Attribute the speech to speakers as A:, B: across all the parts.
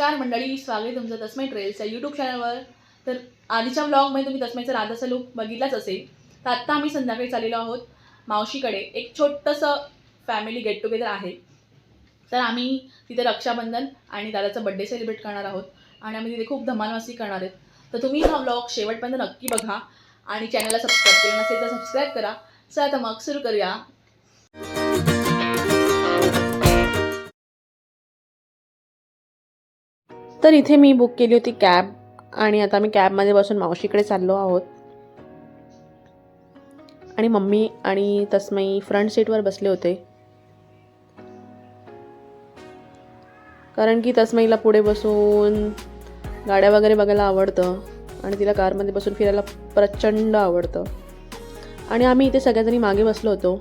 A: नमस्कार मंडळी स्वागत तुमचं तस्मै ट्रेल्सच्या यूट्यूब चॅनलवर तर आधीच्या ब्लॉगमध्ये तुम्ही तस्मैचा राधाचा लुक बघितलाच असेल. तर आत्ता आम्ही संध्याकाळी चाललेलो आहोत मावशीकडे. एक छोटंसं फॅमिली गेट टुगेदर आहे. तर आम्ही तिथे रक्षाबंधन आणि दादाचा बड्डे सेलिब्रेट करणार आहोत. आणि आम्ही तिथे खूप धमालमस्ती करणार आहेत. तर तुम्ही हा ब्लॉग शेवटपर्यंत नक्की बघा आणि चॅनलला सबस्क्राईब केलं नसेल तर सबस्क्राईब करा. चला आता मग सुरू करूया. तर इथे मी बुक केली होती कॅब आणि आता मी कॅबमध्ये बसून मावशीकडे चाललो आहोत. आणि मम्मी आणि तस्मई फ्रंट सीटवर बसले होते. कारण की तस्मईला पुढे बसून गाड्या वगैरे बघायला आवडतं आणि तिला कारमध्ये बसून फिरायला प्रचंड आवडतं. आणि आम्ही इथे सगळ्याजणी मागे बसलो होतो.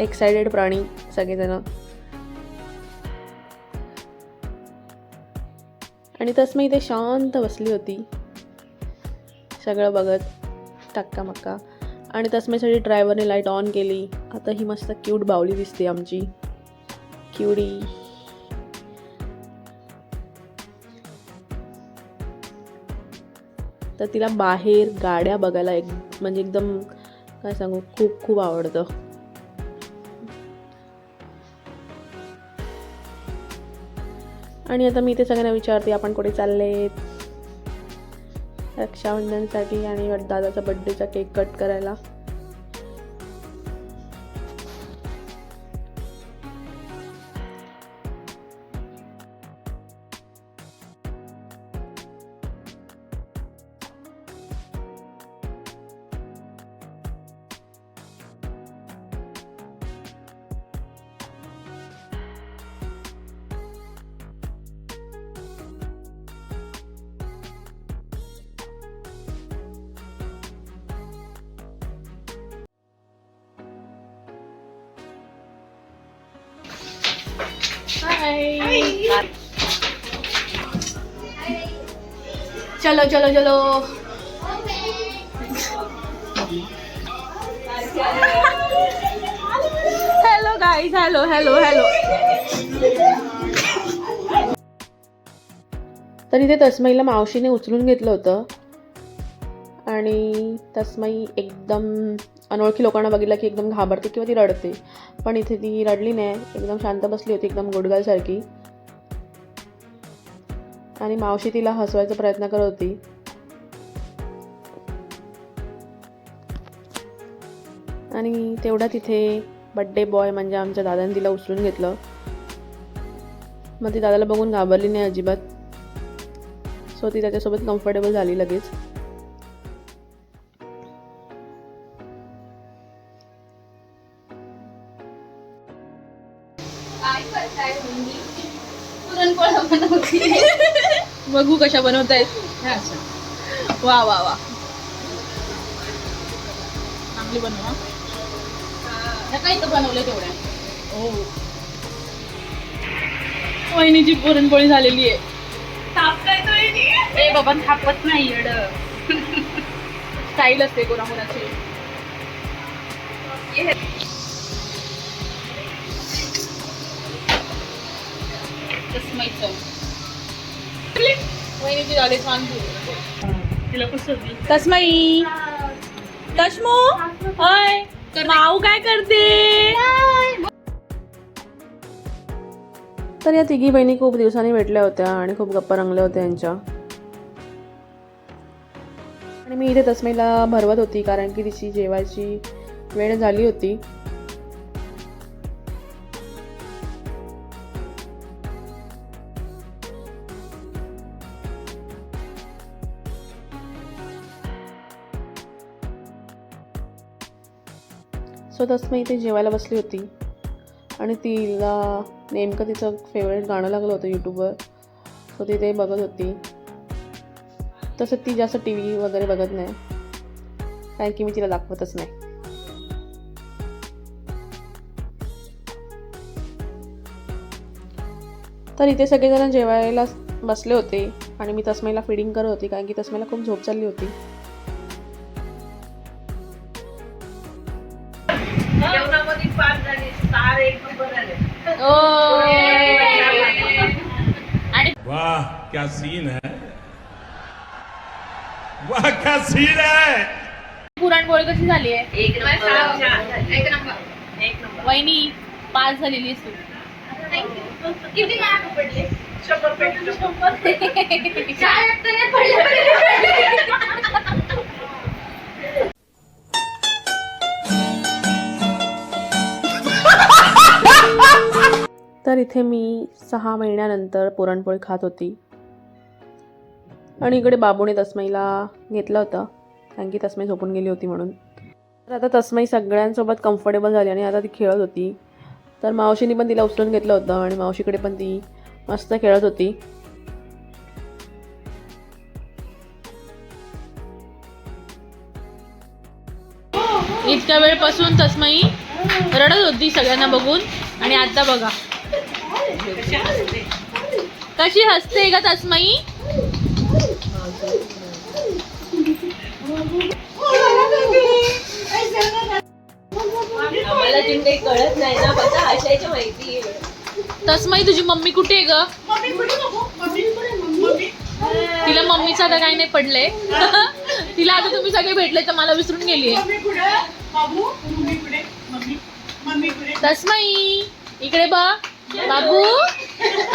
A: एक्सायटेड प्राणी सगळेजण. आणि तसमी इथे शांत बसली होती. सगळं बघत टक्का मक्का. आणि तसमेसाठी ड्रायव्हरने लाइट ऑन केली. आता ही मस्त क्यूट बावली दिसते आमची. क्युडी तर तिला बाहेर गाड्या बघायला एक म्हणजे एकदम काय सांगू खूप खूप आवडतं. आणि आता मी ते सगळ्यांना विचारते आपण कुठे चालले? रक्षाबंधनसाठी आणि दादाचा बड्डेचा केक कट करायला. चलो चलो चलो। Hello guys hello hello hello तर इथे तस्मईला मावशीने उचलून घेतलं होतं. आणि तस्मई एकदम अनोळखी लोकांना बघितलं की एकदम घाबरते किंवा ती रडते. पण इथे ती रडली नाही एकदम शांत बसली होती एकदम गुडगालसारखी आणि मावशी तिला हसवायचा प्रयत्न करत होती. आणि तेवढा तिथे बड्डे बॉय म्हणजे आमच्या दादाने तिला उचलून घेतलं. मग ती दादाला बघून घाबरली नाही अजिबात. सो ती त्याच्यासोबत कम्फर्टेबल झाली लगेच. कशा बनवतायत? वा वा वा. चांगली बनवा.
B: काही तर बनवलं तेवढ्या?
A: हो. वहिनीची पुरणपोळी झालेली आहे.
B: ए बाबा थापत नाही
A: स्टाईल असते कोणाकोणाची
B: तस्मैचं
A: वहिनीची झाली छान
B: तिला कसं
A: तस्मई तश्मू हाय. माऊ काय करते? तर या तिघी बहिणी खूप दिवसांनी भेटल्या होत्या आणि खूप गप्पा रंगल्या होत्या यांच्या. आणि मी इथे तस्मईला भरवत होती कारण की तिची जेवायची वेळ झाली होती. सो तस्मै इथे जेवायला बसली होती. आणि तिला नेमकं तिचं फेवरेट गाणं लागलं होतं यूट्यूबवर सो ती ते बघत होती. तसं ती जास्त टी व्ही वगैरे बघत नाही. कारण की मी तिला दाखवतच नाही. तर इथे सगळेजण जेवायला बसले होते. आणि मी तस्मैला फिडिंग करत होती. कारण की तस्मैला खूप झोप चालली होती.
C: क्या सीन है वाह क्या सीन है
B: पुरणपोळी कशी झाली आहे?
D: एक नंबर. एक नंबर. एक नंबर.
B: वहिनी पास झालेली आहेस तू
D: किती मार्क पडले? शंभर पडले. काय वाटतं पडले.
B: तर इथे मी सहा महिन्यानंतर पुरणपोळी खात होती. आणि इकडे बाबूने तस्मईला घेतलं होतं. कारण की तस्मई झोपून गेली होती म्हणून. तर आता तस्मई सगळ्यांसोबत कम्फर्टेबल झाली आणि आता ती खेळत होती. तर मावशीने पण तिला उचलून घेतलं होतं आणि मावशीकडे पण ती मस्त खेळत होती. इतक्या वेळपासून तस्मई रडत होती सगळ्यांना बघून. आणि आता बघा. कशी हसते का तस्मई?
E: आम्हाला तीन काही कळत नाही ना. बघा आशायची माहिती
B: तस्मई तुझी मम्मी कुठे आहे ग? तिला मम्मीचं आता काही नाही पडलंय. तिला आता तुम्ही सगळे भेटले तर मला विसरून गेली तस्मई इकडे बा बाबू.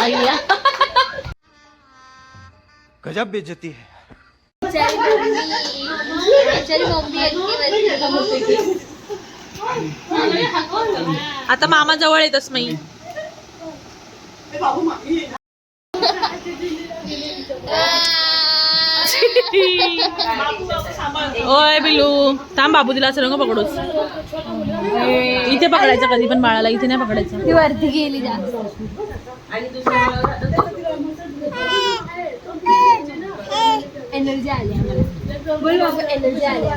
B: अय्या
F: गजब बेइज्जती है।
B: आता मामा जवळ आहे तस्मई ओय बिलू थांब बाबू तिला असं रंग पकडूस. इथे पकडायचं कधी पण बाळाला. इथे नाही पकडायचं.
E: ती वरती गेली जास्त. एनर्जी आली आम्हाला बोल बाबू एनर्जी आली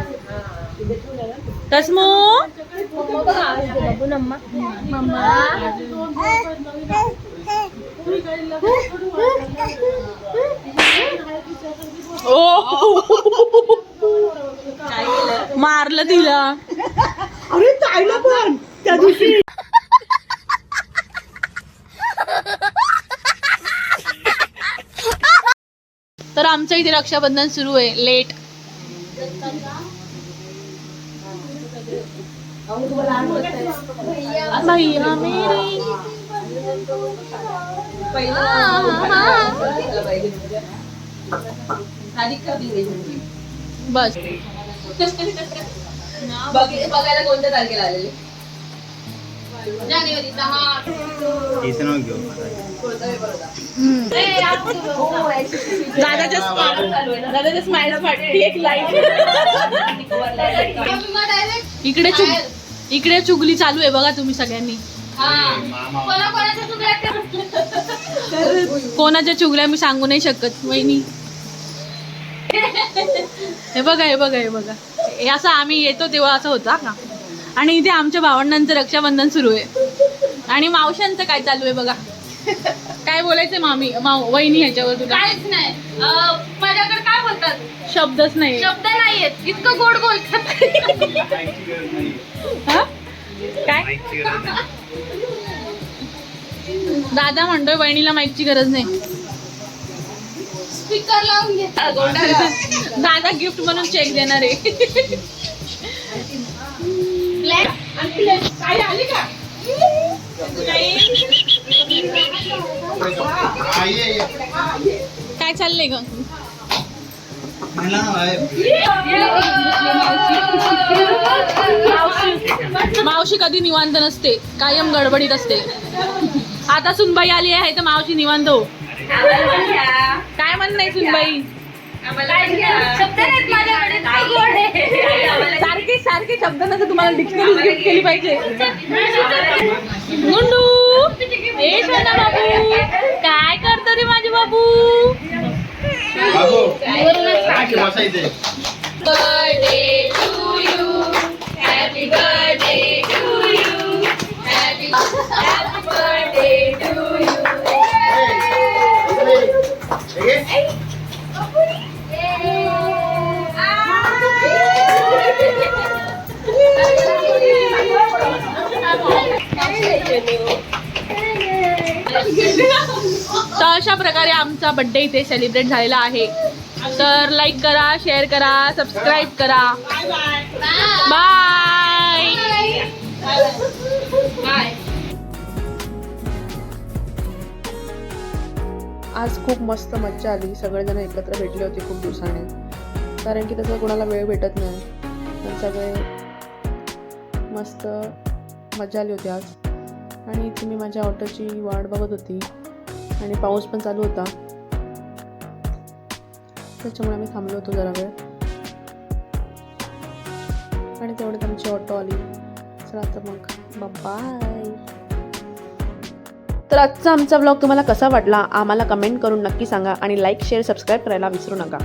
B: तस्मू
E: मम्मा बघ आवाज दे बाबू नम्मा मम्मा
B: तर आमच्या इथे रक्षाबंधन सुरू आहे. लेट भैया मेरी. बस.
E: बघायला कोणत्या तारखेला आलेले?
D: जानेवारी दहा
B: दादाच्या दादाच्या स्माइलसाठी एक लाइट इकडे चुग इकडे चुगली चालू आहे बघा तुम्ही सगळ्यांनी. कोणाच्या चुगल्या मी सांगू नाही शकत वहिनी. हे बघा हे बघा हे बघा. हे असं आम्ही येतो तेव्हा असं होतं का? आणि इथे आमच्या भावंडांचं रक्षाबंधन सुरू आहे. आणि मावशांचं काय चालू आहे बघा. काय बोलायचंय मामी माव वहिनी ह्याच्यावर तुला?
D: काहीच नाही. अं, माझ्याकडे काय बोलतात?
B: शब्दच नाही.
D: शब्द नाहीयेत. इतकं गोड बोलतात.
B: हा? काय? दादा म्हणतोय बहिणीला माईकची गरज नाही.
D: स्पीकर लावून घे.
B: दादा गिफ्ट म्हणून चेक देणार आहे. काय चाललंय ग? मावशी. कधी निवांत नसते कायम गडबडीत असते. आता सुनबाई आली आहे तर मावशी निवांत हो. काय म्हण नाही सुनबाई?
D: शब्द नाहीत माझ्याकडे काय गोड आहे.
B: सारखी सारखी शब्द नसते तुम्हाला डिक्शनरी गिफ्ट केली पाहिजे. गुंडू ए सोना बाबू काय करतो रे माझे बाबू?
D: birthday
B: तर
A: अशा प्रकारे आमचा बड्डे इथे सेलिब्रेट झालेला आहे. तर लाईक करा शेअर करा सबस्क्राईब करा. बाय आज खूप मस्त मज्जा आली. सगळेजण एकत्र भेटले होते खूप दिवसाने. कारण की तसं कोणाला वेळ भेटत नाही. पण सगळे मस्त मजा आली होती आज. आणि इथे मी माझ्या ऑटोची वाट बघत होती. आणि पाऊस पण चालू होता. त्याच्यामुळे आम्ही थांबलो होतो जरा वेळ. आणि तेवढ्यात आमची ऑटो आली. चला तर मग. बाय तर आजचा आमचा ब्लॉग तुम्हाला कसा वाटला? आम्हाला कमेंट करून नक्की सांगा आणि लाईक शेअर सबस्क्राईब करायला विसरू नका.